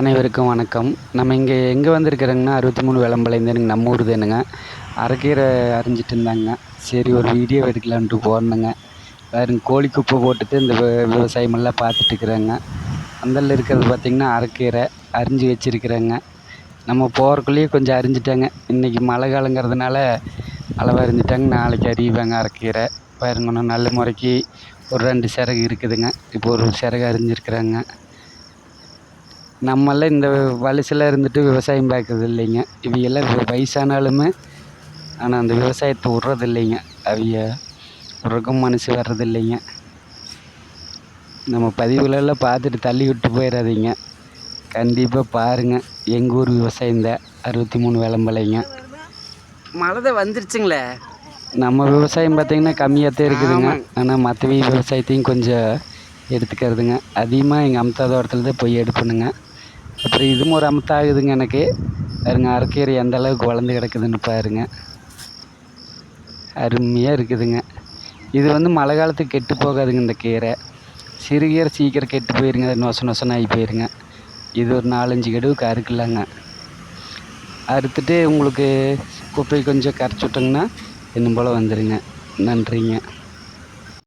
அனைவருக்கும் வணக்கம். நம்ம இங்கே எங்கே வந்திருக்கிறோங்கன்னா அறுபத்தி மூணு விளம்பலேருந்து நம்ம ஊர் தானுங்க. அரைக்கீரை அரைஞ்சிட்டு இருந்தாங்க. சரி ஒரு வீடியோ எடுக்கலான்ட்டு போனேங்க. வேறுங்க கோழி குப்பை போட்டுட்டு இந்த வி- விவசாயமெல்லாம் பார்த்துட்டு இருக்கிறேங்க. அந்தல இருக்கிறது பார்த்திங்கன்னா அரைக்கீரை அரிஞ்சு வச்சுருக்கிறேங்க. நம்ம போகிறக்குள்ளேயே கொஞ்சம் அரிஞ்சிட்டாங்க. இன்றைக்கி மழை காலங்கிறதுனால அளவாக அரிஞ்சிட்டாங்க. நாளைக்கு அறிவாங்க அரைக்கீரை. பாருங்க ஒன்று நல்ல முறைக்கு ஒரு ரெண்டு சிறகு இருக்குதுங்க. இப்போ ஒரு சிறகு அரிஞ்சிருக்கிறாங்க. நம்மெல்லாம் இந்த வயசில் இருந்துட்டு விவசாயம் பார்க்கறது இல்லைங்க. இவையெல்லாம் வ- வயசானாலுமே ஆனால் அந்த விவசாயத்தை விட்றது இல்லைங்க. அவிய விட்றக்கும் மனசு வர்றது இல்லைங்க. நம்ம பதிவுகளெல்லாம் பார்த்துட்டு தள்ளி விட்டு போயிடாதீங்க கண்டிப்பாக பாருங்கள் எங்கள் ஊர் விவசாயம்தான் அறுபத்தி மூணு விளம்பலைங்க. மழை தான் வந்துருச்சுங்களே? நம்ம விவசாயம் பார்த்திங்கன்னா கம்மியாக தான் இருக்குதுங்க. ஆனால் மற்றவி விவசாயத்தையும் கொஞ்சம் எடுத்துக்கிறதுங்க. அதிகமாக எங்கள் அம்தா தோட்டத்தில் தான் போய் எடுப்பணுங்க. அப்புறம் இதுவும் ஒரு அமத்தா ஆகுதுங்க எனக்கு. பாருங்க அரைக்கீரை எந்த அளவுக்கு வளர்ந்து கிடக்குதுன்னு பாருங்க. அருமையாக இருக்குதுங்க. இது வந்து மழை காலத்துக்கு கெட்டு போகாதுங்க இந்த கீரை. சிறுகீரை சீக்கிரம் கெட்டு போயிருங்க நொச நொசன்னு ஆகி போயிருங்க. இது ஒரு நாலஞ்சு கெடுவுக்கு அறுக்கலாங்க. அறுத்துட்டு உங்களுக்கு குப்பை கொஞ்சம் கரைச்சி விட்டோங்கன்னா இன்னும் போல் வந்துடுங்க நன்றிங்க.